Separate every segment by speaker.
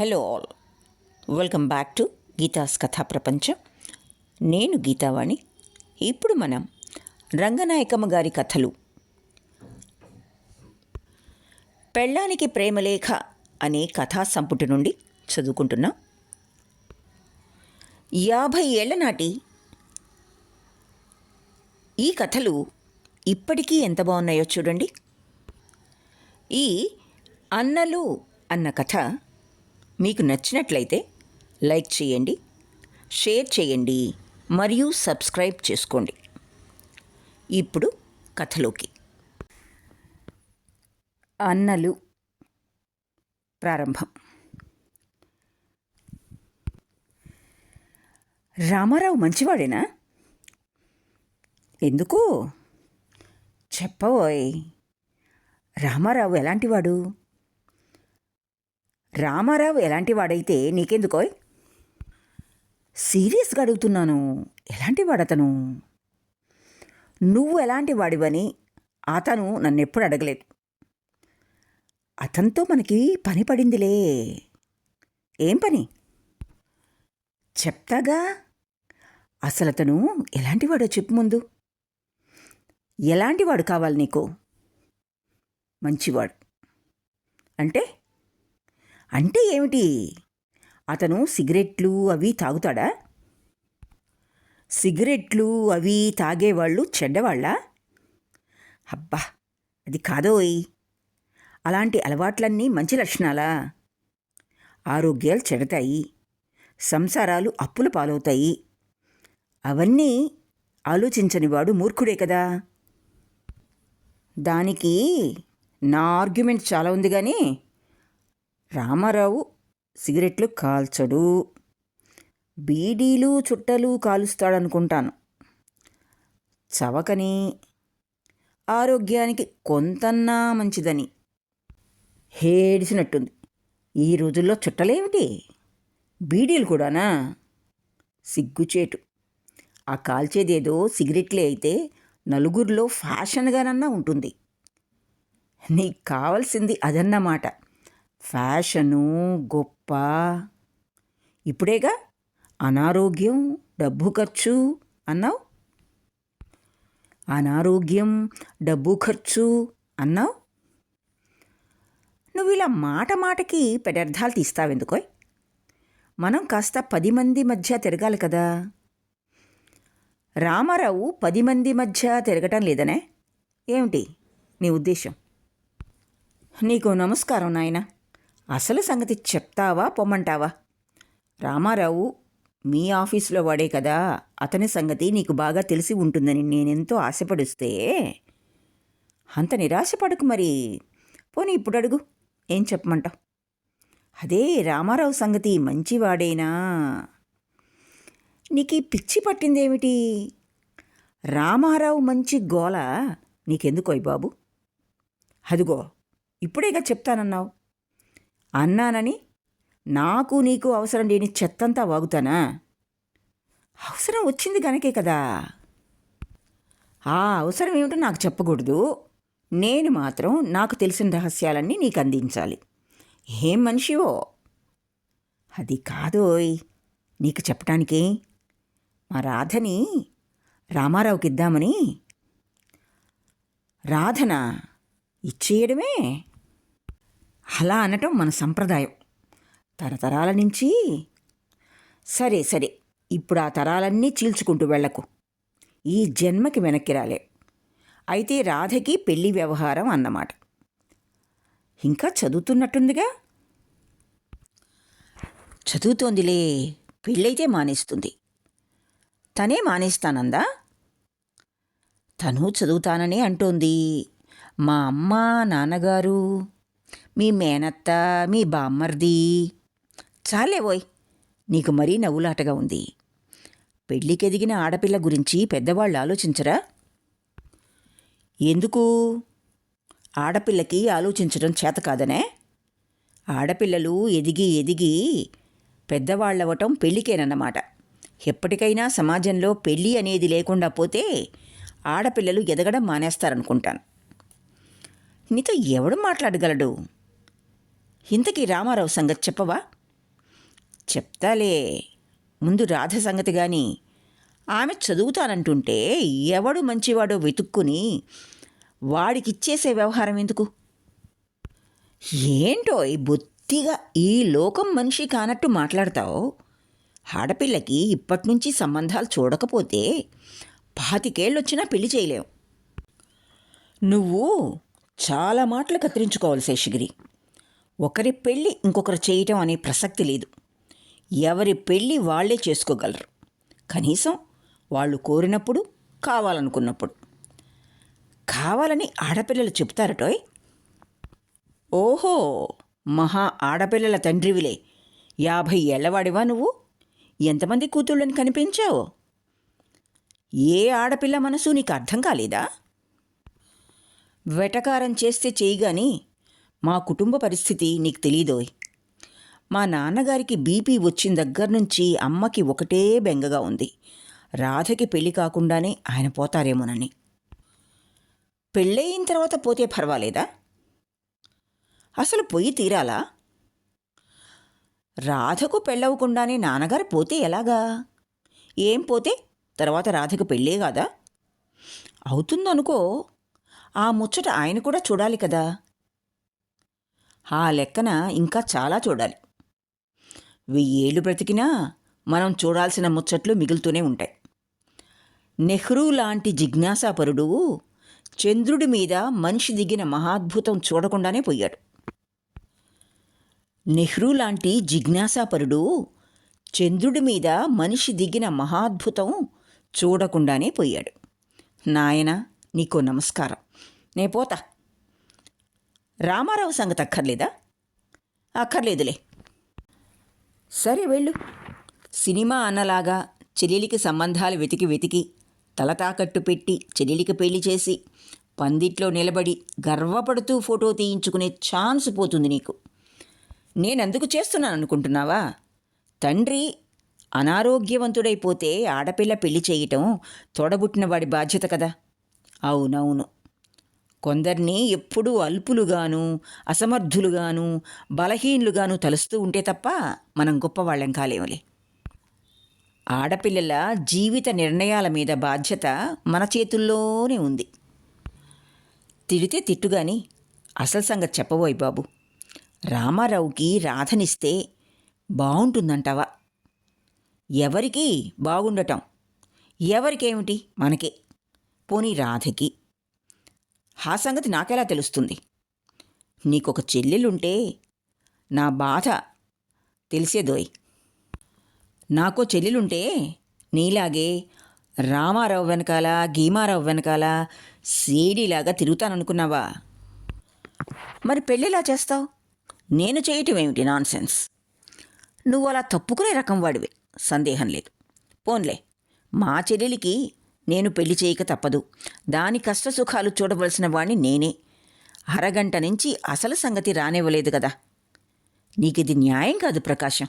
Speaker 1: Hello all. Welcome back to Geetha's Katha Prapancham. నేను గీతావాణి. ఇప్పుడు మనం రంగనాయకమ్మ గారి కథలు. పెళ్ళానికి ప్రేమలేఖ అనే కథా సంపుటి నుండి చదువుకుంటున్నా. యాభై ఏళ్ళ నాటి ఈ కథలు ఇప్పటికీ ఎంత బాగున్నాయో చూడండి. ఈ అన్నలు అన్న కథ మీకు నచ్చినట్లయితే లైక్ చేయండి షేర్ చేయండి మరియు సబ్స్క్రైబ్ చేసుకోండి. ఇప్పుడు కథలోకి. అన్నలు ప్రారంభం. రామారావు మంచివాడేనా? ఎందుకు? చెప్పవోయ్ రామారావు ఎలాంటివాడు? రామారావు ఎలాంటి వాడైతే నీకెందుకోయ్? సీరియస్గా అడుగుతున్నాను. ఎలాంటి వాడతను నువ్వు ఎలాంటి వాడివని అతను నన్నెప్పుడు అడగలేదు. అతనితో మనకి పని పడిందిలే. ఏం పని? చెప్తాగా? అసలు అతను ఎలాంటివాడో చెప్పు ముందు. ఎలాంటివాడు కావాలి నీకు? మంచివాడు. అంటే? అంటే ఏమిటి? అతను సిగరెట్లు అవి తాగుతాడా? సిగరెట్లు అవి తాగేవాళ్ళు చెడ్డవాళ్ళా? అబ్బా అది కాదోయ్. అలాంటి అలవాట్లన్నీ మంచి లక్షణాలా? ఆరోగ్యాలు చెడతాయి. సంసారాలు అప్పుల పాలవుతాయి. అవన్నీ ఆలోచించని వాడు మూర్ఖుడే కదా. దానికి నా ఆర్గ్యుమెంట్ చాలా ఉంది కానీ రామారావు సిగరెట్లు కాల్చడు. బీడీలు చుట్టలు కాలుస్తాడనుకుంటాను. చవకని ఆరోగ్యానికి కొంతన్నా మంచిదని హేడిసినట్టుంది. ఈ రోజుల్లో చుట్టలేమిటి? బీడీలు కూడానా? సిగ్గుచేటు. ఆ కాల్చేదేదో సిగరెట్లే అయితే నలుగురిలో ఫ్యాషన్గానన్నా ఉంటుంది. నీకు కావాల్సింది అదన్నమాట. ఫ్యాషను గొప్ప. ఇప్పుడేగా? అనారోగ్యం డబ్బు ఖర్చు అన్నావు? అనారోగ్యం డబ్బు ఖర్చు అన్నావు? నువ్వు ఇలా మాట మాటకి పెడర్థాలు తీస్తావెందుకోయ్? మనం కాస్త పది మంది మధ్య తిరగాలి కదా. రామారావు పది మంది మధ్య తిరగటం లేదనే? ఏమిటి నీ ఉద్దేశం నీకు నమస్కారం నాయనా. అసలు సంగతి చెప్తావా పొమ్మంటావా? రామారావు మీ ఆఫీసులో వాడే కదా అతని సంగతి నీకు బాగా తెలిసి ఉంటుందని నేనెంతో ఆశపడిస్తే? అంత నిరాశపడకు మరి. పోనీ ఇప్పుడు అడుగు ఏం చెప్పమంటావు? అదే రామారావు సంగతి మంచివాడేనా? నీకు ఈ పిచ్చి పట్టిందేమిటి? రామారావు మంచి గోల నీకెందుకోయ్ బాబు? అదిగో ఇప్పుడేగా చెప్తానన్నావు. అన్నానని నాకు నీకు అవసరం లేని చెత్తంతా వాగుతానా? అవసరం వచ్చింది గనకే కదా. ఆ అవసరం ఏమిటో నాకు చెప్పకూడదు. నేను మాత్రం నాకు తెలిసిన రహస్యాలన్నీ నీకు అందించాలి. ఏం మనిషివో? అది కాదోయ్. నీకు చెప్పటానికి. మా రాధని రామారావుకి ఇద్దామని. రాధన? ఇచ్చేయడమే? అలా అనటం మన సంప్రదాయం. తరతరాల నుంచి సరే సరే ఇప్పుడు ఆ తరాలన్నీ చీల్చుకుంటూ వెళ్ళకు. ఈ జన్మకి వెనక్కి రాలే. అయితే రాధకి పెళ్ళి వ్యవహారం అన్నమాట. ఇంకా చదువుతున్నట్టుందిగా? చదువుతోందిలే పెళ్ళైతే మానేస్తుంది. తనే మానేస్తానందా? తను చదువుతాననే అంటోంది. మా అమ్మ నాన్నగారు మీ మేనత్త మీ బామ్మర్ది. చాలేవోయ్ నీకు మరీ నవ్వులాటగా ఉంది. పెళ్ళికెదిగిన ఆడపిల్ల గురించి పెద్దవాళ్ళు ఆలోచించరా? ఎందుకు? ఆడపిల్లకి ఆలోచించడం చేత కాదనే? ఆడపిల్లలు ఎదిగి ఎదిగి పెద్దవాళ్ళవటం పెళ్ళికేనన్నమాట. ఎప్పటికైనా సమాజంలో పెళ్ళి అనేది లేకుండా పోతే ఆడపిల్లలు ఎదగడం మానేస్తారనుకుంటాను. నీతో ఎవడు మాట్లాడగలడు? ఇంతకీ రామారావు సంగతి చెప్పవా? చెప్తాలే. ముందు రాధ సంగతి గాని ఆమె చదువుతానంటుంటే ఎవడు మంచివాడో వెతుక్కుని వాడికిచ్చేసే వ్యవహారం ఎందుకు? ఏంటో ఈ బొత్తిగా ఈ లోకం మనిషి కానట్టు మాట్లాడతావు? ఆడపిల్లకి ఇప్పటినుంచి సంబంధాలు చూడకపోతే పాతికేళ్ళొచ్చినా పెళ్ళి చేయలేవు. నువ్వు చాలా మాటలు కత్తిరించుకోవాలి శేషగిరి. ఒకరి పెళ్ళి ఇంకొకరు చేయటం అనే ప్రసక్తి లేదు. ఎవరి పెళ్ళి వాళ్ళే చేసుకోగలరు. కనీసం వాళ్ళు కోరినప్పుడు కావాలనుకున్నప్పుడు. కావాలని ఆడపిల్లలు చెప్తారటోయ్ ఓహో మహా ఆడపిల్లల తండ్రివిలే. యాభై ఏళ్ళవాడివా నువ్వు? ఎంతమంది కూతుళ్ళని కనిపించావు? ఏ ఆడపిల్ల మనసు నీకు అర్థం కాలేదా? వెటకారం చేస్తే చేయగాని మా కుటుంబ పరిస్థితి నీకు తెలీదోయ్. మా నాన్నగారికి బీపీ వచ్చిన దగ్గర నుంచి అమ్మకి ఒకటే బెంగగా ఉంది. రాధకి పెళ్ళి కాకుండానే ఆయన పోతారేమోనని. పెళ్ళయిన తర్వాత పోతే పర్వాలేదా? అసలు పొయ్యి తీరాలా? రాధకు పెళ్ళవకుండానే నాన్నగారు పోతే ఎలాగా? ఏం పోతే? తర్వాత రాధకు పెళ్ళే కాదా? అవుతుందనుకో. ఆ ముచ్చట ఆయన కూడా చూడాలి కదా. ఆ లెక్కన ఇంకా చాలా చూడాలి. వెయ్యేళ్ళు బ్రతికినా మనం చూడాల్సిన ముచ్చట్లు మిగులుతూనే ఉంటాయి. నెహ్రూ లాంటి జిజ్ఞాసాపరుడు చంద్రుడి మీద మనిషి దిగిన మహాద్భుతం చూడకుండానే పోయాడు. నెహ్రూ లాంటి జిజ్ఞాసాపరుడు చంద్రుడి మీద మనిషి దిగిన మహాద్భుతం చూడకుండానే పోయాడు. నాయన నీకో నమస్కారం. నే పోతా. రామారావు సంగతి అక్కర్లేదా? అక్కర్లేదులే. సరే వెళ్ళు. సినిమా అన్నలాగా చెల్లెలికి సంబంధాలు వెతికి వెతికి తల తాకట్టు పెట్టి చెల్లెలికి పెళ్ళి చేసి పందిట్లో నిలబడి గర్వపడుతూ ఫోటో తీయించుకునే ఛాన్స్ పోతుంది నీకు. నేనందుకు చేస్తున్నాను అనుకుంటున్నావా తండ్రి అనారోగ్యవంతుడైపోతే ఆడపిల్ల పెళ్ళి చేయటం తోడబుట్టిన వాడి బాధ్యత కదా. అవునవును. కొందరిని ఎప్పుడూ అల్పులుగాను అసమర్థులుగాను బలహీనులుగాను తలుస్తూ ఉంటే తప్ప మనం గొప్పవాళ్ళం కాలేములే. ఆడపిల్లల జీవిత నిర్ణయాల మీద బాధ్యత మన చేతుల్లోనే ఉంది. తిడితే తిట్టుగాని అసలు సంగతి చెప్పబోయ్ బాబు. రామారావుకి రాధనిస్తే బాగుంటుందంటావా? ఎవరికి బాగుండటం? ఎవరికేమిటి మనకే? పోనీ రాధకి. ఆ సంగతి నాకెలా తెలుస్తుంది? నీకొక చెల్లెలుంటే నా బాధ తెలిసేదోయ్ నాకో చెల్లెలుంటే నీలాగే రామారావు వెనకాల గీమారావు వెనకాల సేడీలాగా తిరుగుతాననుకున్నావా? మరి పెళ్ళిలా చేస్తావు? నేను చేయటం ఏమిటి నాన్ సెన్స్ నువ్వు అలా తప్పుకునే రకం వాడివి. సందేహం లేదు. పోన్లే. మా చెల్లెలికి నేను పెళ్ళి చేయక తప్పదు. దాని కష్టసుఖాలు చూడవలసిన వాణ్ణి నేనే. అరగంట నుంచి అసలు సంగతి రానివ్వలేదు కదా. నీకిది న్యాయం కాదు ప్రకాశం.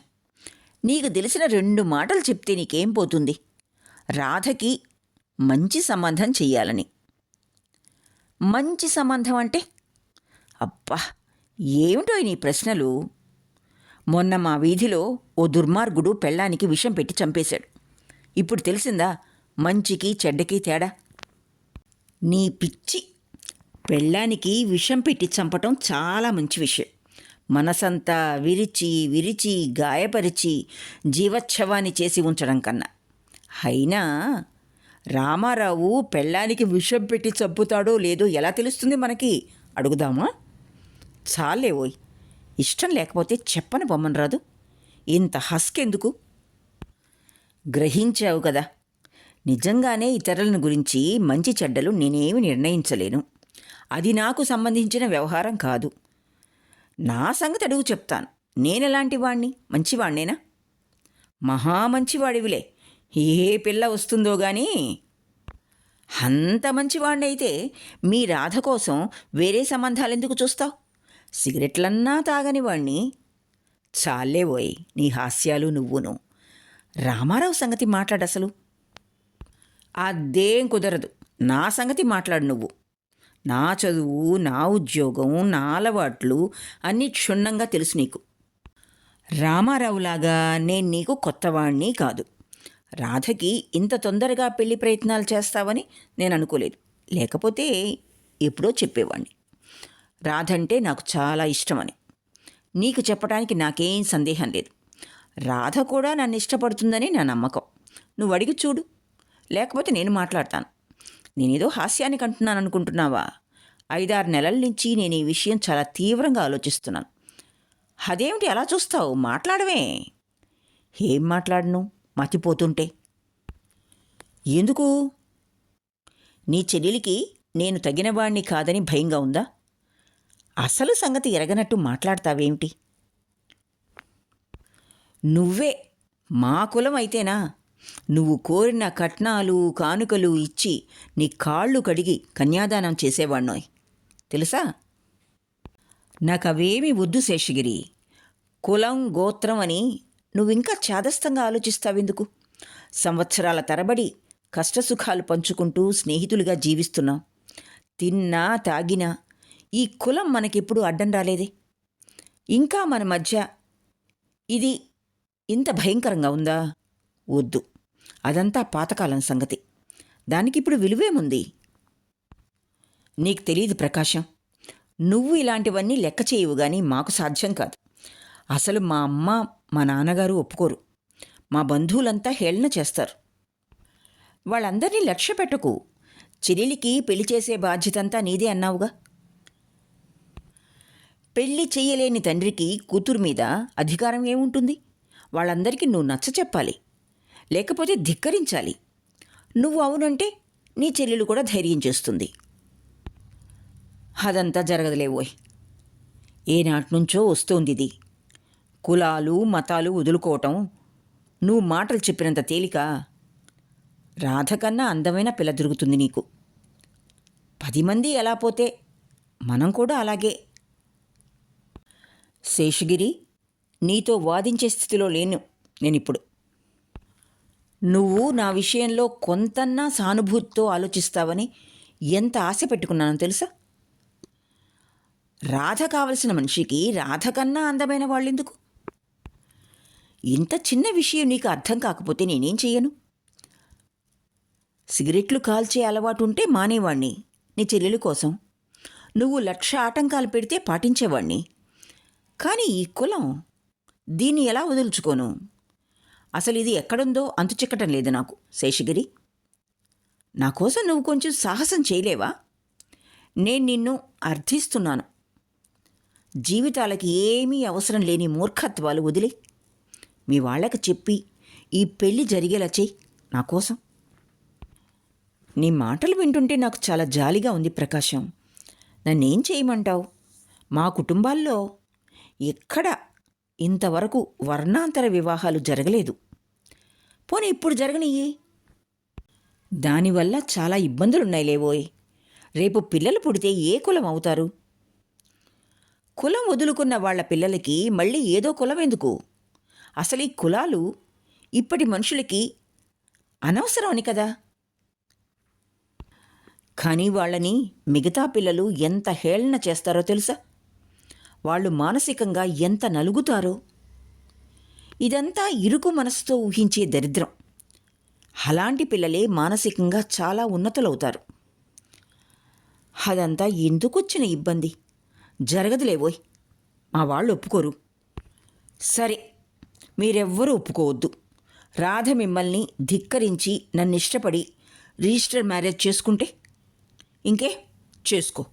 Speaker 1: నీకు తెలిసిన రెండు మాటలు చెప్తే నీకేం పోతుంది? రాధకి మంచి సంబంధం చెయ్యాలని. మంచి సంబంధం అంటే? అబ్బా ఏమిటో నీ ప్రశ్నలు? మొన్న మా వీధిలో ఓ దుర్మార్గుడు పెళ్ళానికి విషం పెట్టి చంపేశాడు. ఇప్పుడు తెలిసిందా? మంచికి చెడ్డకి తేడా? నీ పిచ్చి పెళ్ళానికి విషం పెట్టి చంపటం చాలా మంచి విషయం. మనసంతా విరిచి విరిచి గాయపరిచి జీవచ్ఛవాన్ని చేసి ఉంచడం కన్నా. అయినా రామారావు పెళ్ళానికి విషం పెట్టి చంపుతాడో లేదో ఎలా తెలుస్తుంది మనకి? అడుగుదామా? చాలే ఓయ్ ఇష్టం లేకపోతే చెప్పని బొమ్మను రాదు. ఇంత హస్కెందుకు? గ్రహించావు కదా నిజంగానే ఇతరులను గురించి మంచి చెడ్డలు నేనేమి నిర్ణయించలేను. అది నాకు సంబంధించిన వ్యవహారం కాదు. నా సంగతి అడుగు చెప్తాను. నేనెలాంటి వాణ్ణి? మంచివాణ్ణేనా? మహా మంచివాడివిలే. ఏ పిల్ల వస్తుందో గాని. అంత మంచివాణ్ణైతే మీ రాధ కోసం వేరే సంబంధాలు ఎందుకు చూస్తావు? సిగరెట్లన్నా తాగని వాణ్ణి. చాలే పోయి నీ హాస్యాలు నువ్వును. రామారావు సంగతి మాట్లాడసలు. అదేం కుదరదు. నా సంగతి మాట్లాడు నువ్వు. నా చదువు నా ఉద్యోగం నా అలవాట్లు అన్నీ క్షుణ్ణంగా తెలుసు నీకు. రామారావులాగా నేను నీకు కొత్తవాణ్ణి కాదు. రాధకి ఇంత తొందరగా పెళ్ళి ప్రయత్నాలు చేస్తావని నేను అనుకోలేదు. లేకపోతే ఎప్పుడో చెప్పేవాణ్ణి. రాధంటే నాకు చాలా ఇష్టమని. నీకు చెప్పడానికి నాకేం సందేహం లేదు. రాధ కూడా నన్ను ఇష్టపడుతుందని నా నమ్మకం. నువ్వు అడిగి చూడు. లేకపోతే నేను మాట్లాడతాను. నేనేదో హాస్యానికి అంటున్నాను అనుకుంటున్నావా ఐదారు నెలల నుంచి నేను ఈ విషయం చాలా తీవ్రంగా ఆలోచిస్తున్నాను. అదేమిటి ఎలా చూస్తావు? మాట్లాడవే. ఏం మాట్లాడను? మతిపోతుంటే. ఎందుకు? నీ చెల్లెలికి నేను తగినవాణ్ణి కాదని భయంగా ఉందా? అసలు సంగతి ఎరగనట్టు మాట్లాడతావేమిటి? నువ్వే. మా కులం అయితేనా? నువ్వు కోరిన కట్నాలు కానుకలు ఇచ్చి నీ కాళ్ళు కడిగి కన్యాదానం చేసేవాణ్ణోయ్. తెలుసా? నాకు వద్దు శేషగిరి. కులం గోత్రం అని నువ్వింకా చాదస్తంగా ఆలోచిస్తావెందుకు? సంవత్సరాల తరబడి కష్టసుఖాలు పంచుకుంటూ స్నేహితులుగా జీవిస్తున్నాం తిన్నా తాగినా ఈ కులం మనకెప్పుడు అడ్డం రాలేదే. ఇంకా మన మధ్య ఇది ఇంత భయంకరంగా ఉందా? వద్దు. అదంతా పాతకాలం సంగతి. దానికిప్పుడు విలువేముంది? నీకు తెలియదు ప్రకాశం. నువ్వు ఇలాంటివన్నీ లెక్క చేయవు కానీ మాకు సాధ్యం కాదు. అసలు మా అమ్మ మా నాన్నగారు ఒప్పుకోరు. మా బంధువులంతా హేళన చేస్తారు. వాళ్ళందరినీ లక్ష్య పెట్టకు. చెల్లెలికి పెళ్ళి చేసే బాధ్యతంతా నీదే అన్నావుగా? పెళ్ళి చెయ్యలేని తండ్రికి కూతురు మీద అధికారం ఏముంటుంది? వాళ్ళందరికీ నువ్వు నచ్చ చెప్పాలి లేకపోతే ధిక్కరించాలి. నువ్వు అవునంటే నీ చెల్లెలు కూడా ధైర్యం చేస్తుంది. అదంతా జరగదులేవోయ్ ఏనాటి నుంచో వస్తోంది ఇది. కులాలు మతాలు వదులుకోవటం. నువ్వు మాటలు చెప్పినంత తేలిక రాధకన్నా అందమైన పిల్ల దొరుకుతుంది నీకు. పది మంది ఎలా పోతే మనం కూడా అలాగే. శేషగిరి నీతో వాదించే స్థితిలో లేను నేనిప్పుడు. నువ్వు నా విషయంలో కొంతన్నా సానుభూతితో ఆలోచిస్తావని ఎంత ఆశ పెట్టుకున్నానో తెలుసా? రాధ కావలసిన మనిషికి రాధ కన్నా అందమైన వాళ్ళెందుకు? ఇంత చిన్న విషయం నీకు అర్థం కాకపోతే నేనేం చెయ్యను? సిగరెట్లు కాల్చే అలవాటు ఉంటే మానేవాణ్ణి నీ చెల్లెల కోసం. నువ్వు లక్ష ఆటంకాలు పెడితే పాటించేవాణ్ణి. కానీ ఈ కులం దీన్ని ఎలా వదులుచుకోను? అసలు ఇది ఎక్కడుందో అంతు చిక్కటం లేదు నాకు శేషగిరి. నా కోసం నువ్వు కొంచెం సాహసం చేయలేవా? నేను నిన్ను అర్థిస్తున్నాను. జీవితాలకి ఏమీ అవసరం లేని మూర్ఖత్వాలు వదిలి. మీ వాళ్ళకి చెప్పి ఈ పెళ్ళి జరిగేలా చెయ్యి నా కోసం. నీ మాటలు వింటుంటే నాకు చాలా జాలిగా ఉంది ప్రకాశం. నన్నేం చేయమంటావు? మా కుటుంబాల్లో ఎక్కడ ఇంతవరకు వర్ణాంతర వివాహాలు జరగలేదు. పోనీ ఇప్పుడు జరగనియ్యి. దానివల్ల చాలా ఇబ్బందులున్నాయి లేవోయ్ రేపు పిల్లలు పుడితే ఏ కులం అవుతారు? కులం వదులుకున్న వాళ్ళ పిల్లలకి మళ్ళీ ఏదో కులం ఎందుకు? అసలు ఈ కులాలు ఇప్పటి మనుషులకి అనవసరం అని కదా? కానీ వాళ్ళని మిగతా పిల్లలు ఎంత హేళన చేస్తారో తెలుసా? వాళ్ళు మానసికంగా ఎంత నలుగుతారో? ఇదంతా ఇరుకు మనసుతో ఊహించే దరిద్రం. అలాంటి పిల్లలే మానసికంగా చాలా ఉన్నతులవుతారు. అదంతా ఎందుకొచ్చిన ఇబ్బంది? జరగదులేవోయ్. మా వాళ్ళు ఒప్పుకోరు. సరే మీరెవ్వరూ ఒప్పుకోవద్దు. రాధ మిమ్మల్ని ధిక్కరించి నన్ను ఇష్టపడి రిజిస్టర్ మ్యారేజ్ చేసుకుంటే? ఇంకే? చేసుకో.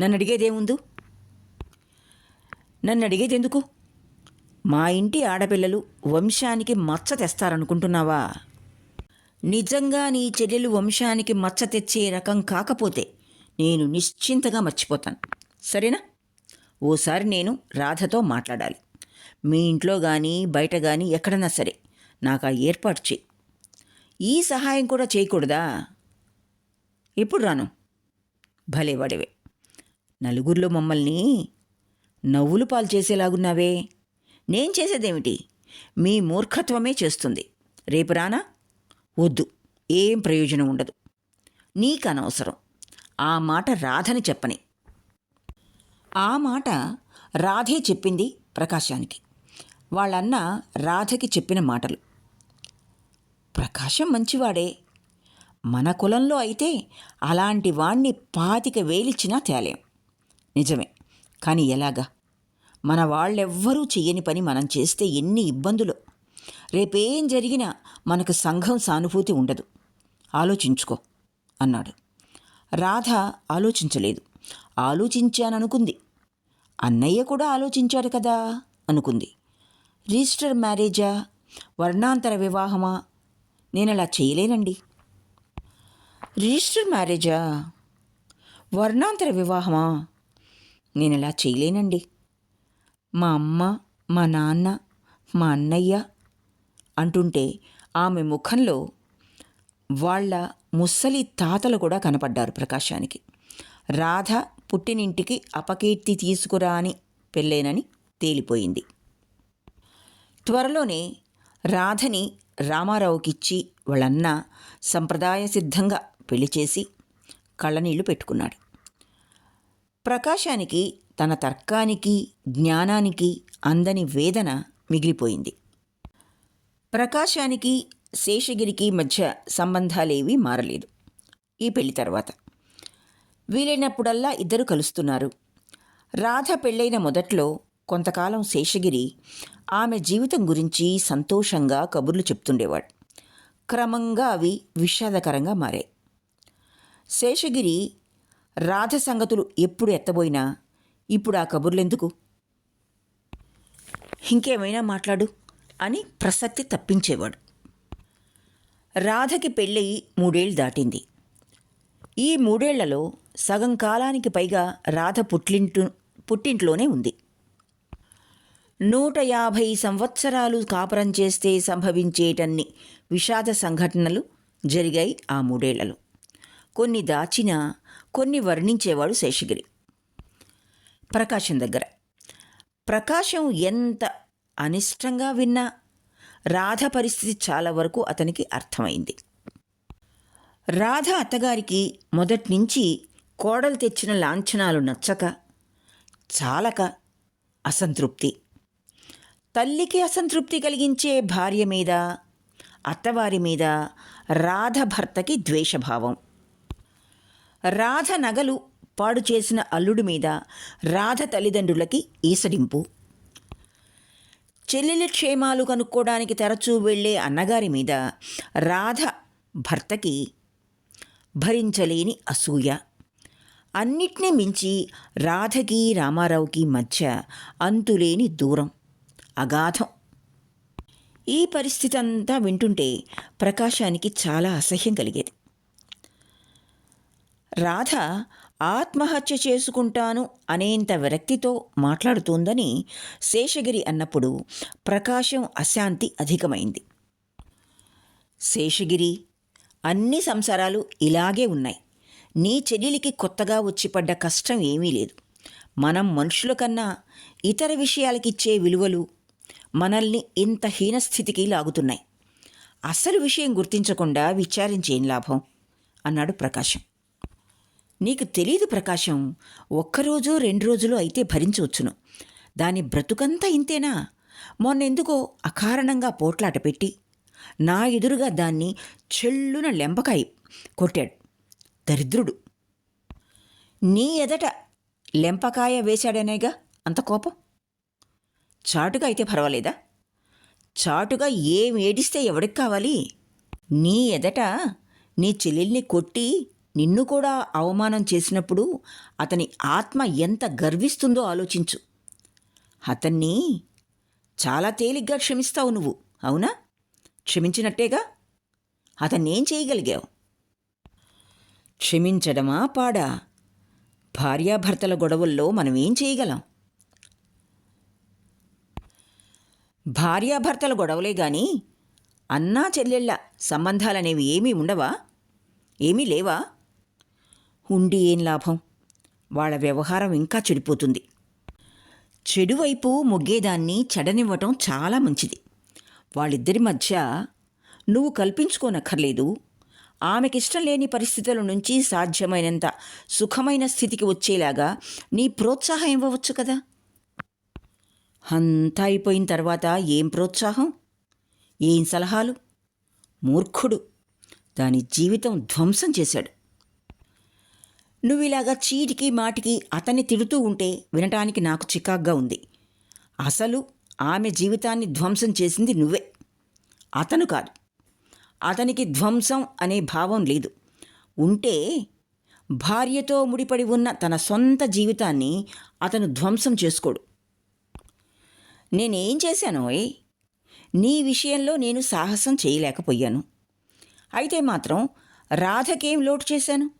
Speaker 1: నన్ను అడిగేదేముందు నన్ను అడిగేది ఎందుకు మా ఇంటి ఆడపిల్లలు వంశానికి మచ్చ తెస్తారనుకుంటున్నావా? నిజంగా నీ చెల్లెలు వంశానికి మచ్చ తెచ్చే రకం కాకపోతే నేను నిశ్చింతగా మర్చిపోతాను. సరేనా? ఓసారి నేను రాధతో మాట్లాడాలి. మీ ఇంట్లో కానీ బయట కానీ ఎక్కడన్నా సరే నాకు ఆ ఏర్పాటు చేయి. ఈ సహాయం కూడా చేయకూడదా? ఎప్పుడు రాను? భలే వాడివే నలుగురిలో మమ్మల్ని నవ్వులు పాలు చేసేలాగున్నావే. నేను చేసేదేమిటి? మీ మూర్ఖత్వమే చేస్తుంది. రేపు రానా? వద్దు. ఏం ప్రయోజనం ఉండదు. నీకు అనవసరం. ఆ మాట రాధని చెప్పని. ఆ మాట రాధే చెప్పింది ప్రకాశానికి. వాళ్ళన్న రాధకి చెప్పిన మాటలు. ప్రకాశం మంచివాడే. మన కులంలో అయితే అలాంటి వాణ్ణి పాతిక వేలిచ్చినా తేలేం. నిజమే. కానీ ఎలాగా? మన వాళ్ళెవ్వరూ చేయని పని మనం చేస్తే ఎన్ని ఇబ్బందులు. రేపేం జరిగినా మనకు సంఘం సానుభూతి ఉండదు. ఆలోచించుకో అన్నాడు. రాధ ఆలోచించలేదు. ఆలోచించాననుకుంది. అన్నయ్య కూడా ఆలోచించాడు కదా అనుకుంది. రిజిస్టర్ మ్యారేజా? వర్ణాంతర వివాహమా? నేను అలా చేయలేనండి. రిజిస్టర్ మ్యారేజా? వర్ణాంతర వివాహమా? నేను ఇలా చేయలేనండి. మా అమ్మ మా నాన్న మా అన్నయ్య అంటుంటే ఆమె ముఖంలో వాళ్ళ ముసలి తాతలు కూడా కనపడ్డారు ప్రకాశానికి. రాధ పుట్టినింటికి అపకీర్తి తీసుకురా అని పెళ్ళేనని తేలిపోయింది. త్వరలోనే రాధని రామారావుకిచ్చి వాళ్ళన్న సంప్రదాయ సిద్ధంగా పెళ్ళి చేసి కళ్ళనీళ్ళు పెట్టుకున్నాడు. ప్రకాశానికి తన తర్కానికి జ్ఞానానికి అందని వేదన మిగిలిపోయింది. ప్రకాశానికి శేషగిరికి మధ్య సంబంధాలేవీ మారలేదు. ఈ పెళ్ళి తర్వాత. వీలైనప్పుడల్లా ఇద్దరు కలుస్తున్నారు. రాధ పెళ్ళైన మొదట్లో కొంతకాలం శేషగిరి ఆమె జీవితం గురించి సంతోషంగా కబుర్లు చెప్తుండేవాడు. క్రమంగా అవి విషాదకరంగా మారాయి. శేషగిరి రాధ సంగతులు ఎప్పుడు ఎత్తబోయినా ఇప్పుడు ఆ కబుర్లెందుకు? ఇంకేమైనా మాట్లాడు అని ప్రసక్తి తప్పించేవాడు. రాధకి పెళ్ళయి మూడేళ్ళు దాటింది. ఈ మూడేళ్ళలో సగం కాలానికి పైగా రాధ పుట్లింటు పుట్టింట్లోనే ఉంది. నూట యాభై సంవత్సరాలు కాపురం చేస్తే సంభవించేటన్ని విషాద సంఘటనలు జరిగాయి ఆ మూడేళ్ళలో. కొన్ని దాచినా కొన్ని వర్ణించేవాడు శేషగిరి. ప్రకాశం దగ్గర. ప్రకాశం ఎంత అనిష్టంగా విన్నా రాధ పరిస్థితి చాలా వరకు అతనికి అర్థమైంది. రాధ అత్తగారికి మొదట్నుంచి కోడలు తెచ్చిన లాంఛనాలు నచ్చక చాలక అసంతృప్తి. తల్లికి అసంతృప్తి కలిగించే భార్య మీద అత్తవారి మీద రాధ భర్తకి ద్వేషభావం. రాధ నగలు పాడు చేసిన అల్లుడి మీద రాధ తల్లిదండ్రులకి ఈసడింపు. చెల్లెలి క్షేమాలు కనుక్కోవడానికి తరచూ వెళ్ళే అన్నగారి మీద రాధ భర్తకి భరించలేని అసూయ. అన్నిటినీ మించి రాధకి రామారావుకి మధ్య అంతులేని దూరం అగాధం. ఈ పరిస్థితి అంతా వింటుంటే ప్రకాశానికి చాలా అసహ్యం కలిగేది. రాధ ఆత్మహత్య చేసుకుంటాను అనేంత విరక్తితో మాట్లాడుతోందని శేషగిరి అన్నప్పుడు ప్రకాశం అశాంతి అధికమైంది. శేషగిరి అన్ని సంసారాలు ఇలాగే ఉన్నాయి. నీ చెల్లెలికి కొత్తగా వచ్చిపడ్డ కష్టం ఏమీ లేదు. మనం మనుషుల కన్నా ఇతర విషయాలకిచ్చే విలువలు మనల్ని ఇంత హీనస్థితికి లాగుతున్నాయి. అసలు విషయం గుర్తించకుండా విచారించేం లాభం? అన్నాడు ప్రకాశం. నీకు తెలీదు ప్రకాశం. ఒక్కరోజు రెండు రోజులు అయితే భరించవచ్చును. దాని బ్రతుకంతా ఇంతేనా? మొన్నెందుకో అకారణంగా పోట్లాట పెట్టి నా ఎదురుగా దాన్ని చెల్లున లెంపకాయ కొట్టాడు. దరిద్రుడు. నీ ఎదట లెంపకాయ వేశాడనేగా అంత కోపం? చాటుగా అయితే పర్వాలేదా? చాటుగా ఏం ఏడిస్తే ఎవడికి కావాలి? నీ ఎదట నీ చెల్లెల్ని కొట్టి నిన్ను కూడా అవమానం చేసినప్పుడు అతని ఆత్మ ఎంత గర్విస్తుందో ఆలోచించు. అతన్ని చాలా తేలిగ్గా క్షమిస్తావు నువ్వు అవునా? క్షమించినట్టేగా? అతన్నేం చేయగలిగావు? క్షమించడమా పాడా? భార్యాభర్తల గొడవల్లో మనం ఏం చేయగలం? భార్యాభర్తల గొడవలే గాని అన్నా చెల్లెళ్ళ సంబంధాలనేవి ఏమీ ఉండవా? ఏమీ లేవా? ఉండి ఏం లాభం? వాళ్ళ వ్యవహారం ఇంకా చెడిపోతుంది. చెడువైపు మొగ్గేదాన్ని చెడనివ్వటం చాలా మంచిది. వాళ్ళిద్దరి మధ్య నువ్వు కల్పించుకోనక్కర్లేదు. ఆమెకిష్టం లేని పరిస్థితుల నుంచి సాధ్యమైనంత సుఖమైన స్థితికి వచ్చేలాగా నీ ప్రోత్సాహం ఇవ్వవచ్చు కదా? అంతా అయిపోయిన తర్వాత ఏం ప్రోత్సాహం? ఏం సలహాలు? మూర్ఖుడు. దాని జీవితం ధ్వంసం చేశాడు. నువ్వు ఇలాగా చీటికి మాటికి అతన్ని తిడుతూ ఉంటే వినటానికి నాకు చికాగ్గా ఉంది. అసలు ఆమె జీవితాన్ని ధ్వంసం చేసింది నువ్వే. అతను కాదు. అతనికి ధ్వంసం అనే భావం లేదు. ఉంటే భార్యతో ముడిపడి ఉన్న తన సొంత జీవితాన్ని అతను ధ్వంసం చేసుకోడు. నేనేం చేశానోయ్ నీ విషయంలో నేను సాహసం చేయలేకపోయాను. అయితే మాత్రం రాధకేం లోటు చేశాను?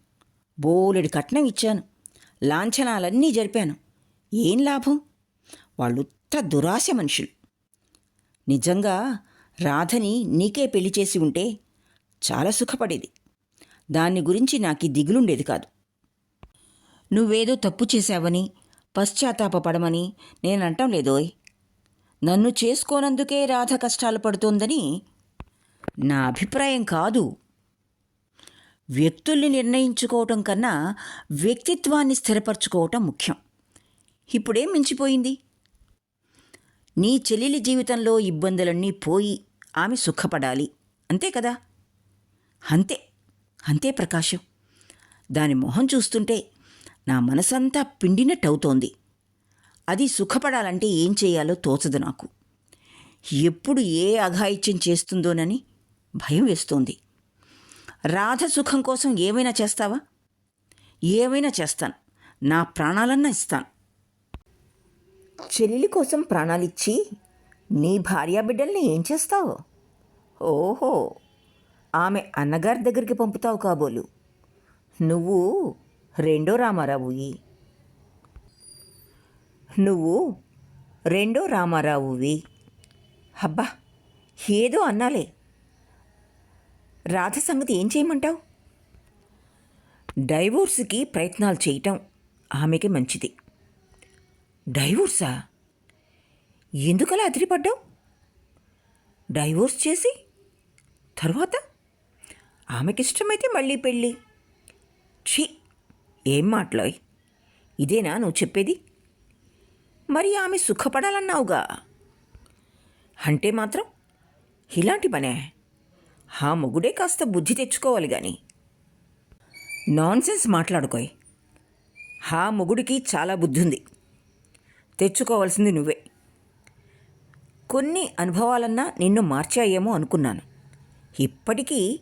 Speaker 1: బోలెడు కట్నం ఇచ్చాను. లాంఛనాలన్నీ జరిపాను. ఏం లాభం? వాళ్ళు ఉత్త దురాశ మనుషులు. నిజంగా రాధని నీకే పెళ్ళి చేసి ఉంటే చాలా సుఖపడేది. దాన్ని గురించి నాకు ఈ దిగులుండేది కాదు. నువ్వేదో తప్పు చేశావని పశ్చాత్తాపడమని నేనంటం లేదోయ్. నన్ను చేసుకోనందుకే రాధ కష్టాలు పడుతోందని నా అభిప్రాయం కాదు. వ్యక్తుల్ని నిర్ణయించుకోవటం కన్నా వ్యక్తిత్వాన్ని స్థిరపరచుకోవటం ముఖ్యం. ఇప్పుడేం మించిపోయింది? నీ చెల్లెలి జీవితంలో ఇబ్బందులన్నీ పోయి ఆమె సుఖపడాలి. అంతే కదా? అంతే. అంతే ప్రకాశం. దాని మొహం చూస్తుంటే నా మనసంతా పిండినట్టవుతోంది. అది సుఖపడాలంటే ఏం చేయాలో తోచదు నాకు. ఎప్పుడు ఏ అఘాయిత్యం చేస్తుందోనని భయం వేస్తోంది. రాధ సుఖం కోసం ఏమైనా చేస్తావా? ఏమైనా చేస్తాను. నా ప్రాణాలన్నా ఇస్తాను. చెల్లెలి కోసం ప్రాణాలిచ్చి నీ భార్యాబిడ్డల్ని ఏం చేస్తావు? ఓహో! ఆమె అన్నగారి దగ్గరికి పంపుతావు కాబోలు. నువ్వు రెండో రామారావువి. నువ్వు రెండో రామారావువి. అబ్బా! ఏదో అన్నాలే. రాధ సంగతి ఏం చేయమంటావు? డైవోర్స్కి ప్రయత్నాలు చేయటం ఆమెకి మంచిది. డైవోర్సా? ఎందుకలా అదిరిపడ్డావు? డైవోర్స్ చేసి? తర్వాత? ఆమెకిష్టమైతే మళ్ళీ పెళ్ళి. ఛీ! ఏం మాట్లాయ్? ఇదేనా నువ్వు చెప్పేది? మరి ఆమె సుఖపడాలన్నావుగా? అంటే మాత్రం ఇలాంటి పనే. ఆ మొగుడే కాస్త బుద్ధి తెచ్చుకోవాలి గాని. నాన్సెన్స్ మాట్లాడుకోయ్. ఆ మొగుడికి చాలా బుద్ధి ఉంది తెచ్చుకోవాల్సింది నువ్వే. కొన్ని అనుభవాలన్నా నిన్ను మార్చాయేమో అనుకున్నాను. ఇప్పటికీ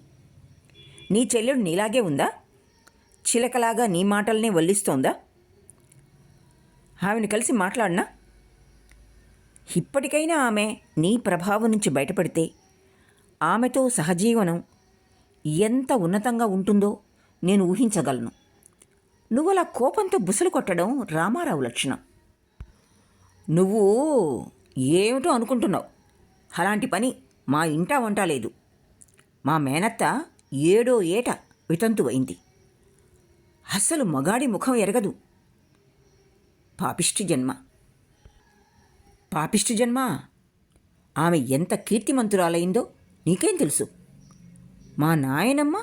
Speaker 1: నీ చెల్లెడు నీలాగే ఉందా? చిలకలాగా నీ మాటల్నే వల్లిస్తోందా? ఆమెను కలిసి మాట్లాడినా? ఇప్పటికైనా ఆమె నీ ప్రభావం నుంచి బయటపడితే ఆమెతో సహజీవనం ఎంత ఉన్నతంగా ఉంటుందో నేను ఊహించగలను. నువ్వు అలా కోపంతో బుసలు కొట్టడం రామారావు లక్షణం. నువ్వు ఏమిటో అనుకుంటున్నావు. అలాంటి పని మా ఇంటా వంట లేదు. మా మేనత్త ఏడో ఏట వితంతువైంది. అస్సలు మగాడి ముఖం ఎరగదు. పాపిష్టి జన్మ. పాపిష్టి జన్మ? ఆమె ఎంత కీర్తిమంతురాలైందో నీకేం తెలుసు? మా నాయనమ్మ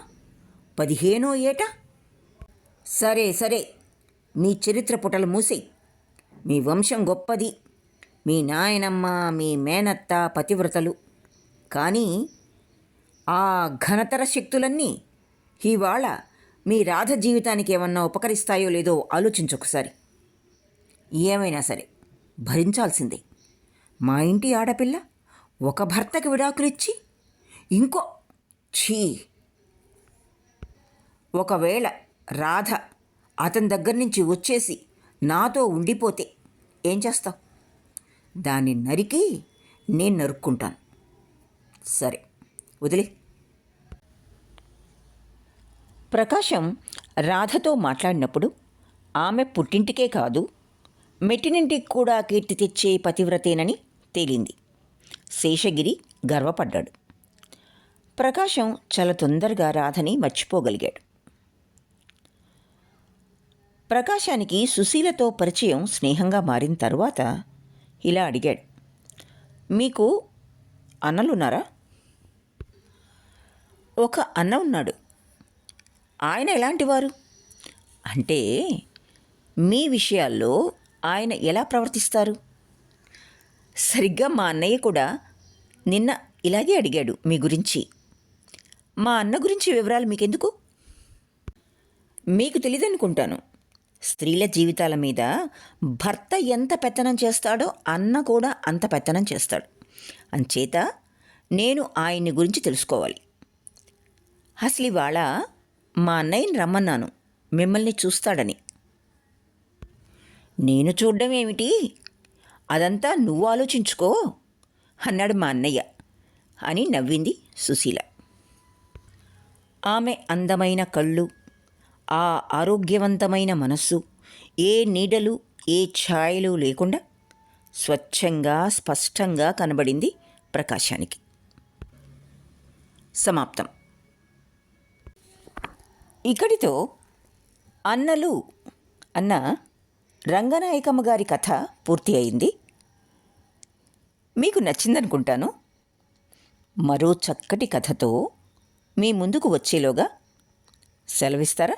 Speaker 1: పదిహేనో ఏట? సరే సరే మీ చరిత్ర పుటలు మూసేయి. మీ వంశం గొప్పది. మీ నాయనమ్మ మీ మేనత్త పతివ్రతలు. కానీ ఆ ఘనతర శక్తులన్నీ ఇవాళ మీ రాధ జీవితానికి ఏమన్నా ఉపకరిస్తాయో లేదో ఆలోచించొకసారి ఏమైనా సరే భరించాల్సిందే. మా ఇంటి ఆడపిల్ల ఒక భర్తకి విడాకులిచ్చి ఇంకో ఛీ. ఒకవేళ రాధ అతని దగ్గర నుంచి వచ్చేసి నాతో ఉండిపోతే ఏం చేస్తావు? దాన్ని నరికి నేను నరుక్కుంటాను. సరే వదిలే. ప్రకాశం రాధతో మాట్లాడినప్పుడు ఆమె పుట్టింటికే కాదు మెట్టినింటికి కూడా కీర్తి తెచ్చే పతివ్రతేనని తేలింది. శేషగిరి గర్వపడ్డాడు. ప్రకాశం చాలా తొందరగా రాధని మర్చిపోగలిగాడు. ప్రకాశానికి సుశీలతో పరిచయం స్నేహంగా మారిన తరువాత ఇలా అడిగాడు. మీకు అన్నలున్నారా ఒక అన్న ఉన్నాడు. ఆయన ఎలాంటివారు అంటే మీ విషయాల్లో ఆయన ఎలా ప్రవర్తిస్తారు? సరిగ్గా మా అన్నయ్య కూడా నిన్న ఇలాగే అడిగాడు మీ గురించి. మా అన్న గురించి వివరాలు మీకెందుకు? మీకు తెలియదనుకుంటాను స్త్రీల జీవితాల మీద భర్త ఎంత పెత్తనం చేస్తాడో అన్న కూడా అంత పెత్తనం చేస్తాడు. అంచేత నేను ఆయన్ని గురించి తెలుసుకోవాలి. అసలు ఇవాళ మా అన్నయ్యని రమ్మన్నాను. మిమ్మల్ని చూస్తాడని. నేను చూడడం ఏమిటి? అదంతా నువ్వు ఆలోచించుకో అన్నాడు మా అన్నయ్య అని నవ్వింది సుశీల. ఆమె అందమైన కళ్ళు ఆ ఆరోగ్యవంతమైన మనస్సు ఏ నీడలు ఏ ఛాయలు లేకుండా స్వచ్ఛంగా స్పష్టంగా కనబడింది ప్రకాశానికి. సమాప్తం. ఇక్కడితో అన్నలు అన్న రంగనాయకమ్మ గారి కథ పూర్తి అయింది. మీకు నచ్చిందనుకుంటాను. మరో చక్కటి కథతో మీ ముందుకు వచ్చేలోగా సెలవిస్తారా?